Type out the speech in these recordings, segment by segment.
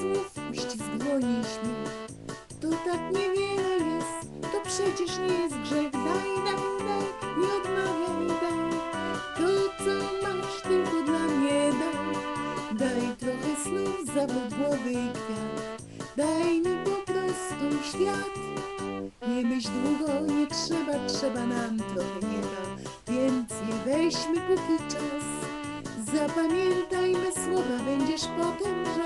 słów, uścisk dłoni i śmiech. To tak niewiele jest, to przecież nie jest grzech. Daj, daj, daj, nie odmawiaj, daj. To co masz, tylko dla mnie daj. Daj trochę snów, zawód głowy i kwiat. Daj mi po prostu świat. Nie myśl długo, nie trzeba, trzeba nam trochę nieba, więc nie weźmy póki czas. Zapamiętajmy słowa, będziesz potem żałował,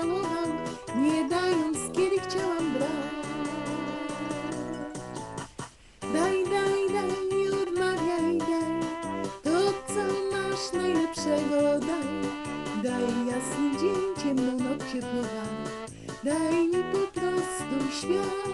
daj mi po prostu świat.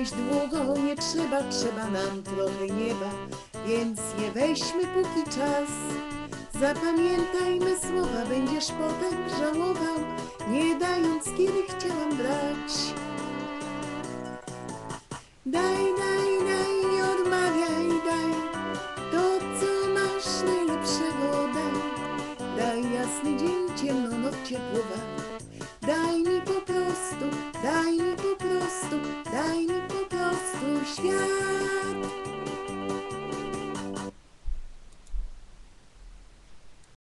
Myśl długo, nie trzeba, trzeba nam trochę nieba, więc nie weźmy póki czas. Zapamiętajmy słowa, będziesz potem żałował, nie dając, kiedy chciałam brać. Daj, daj, daj, nie odmawiaj, daj, to co masz najlepszego daj. Daj jasny dzień, ciemną noc ciepłowa.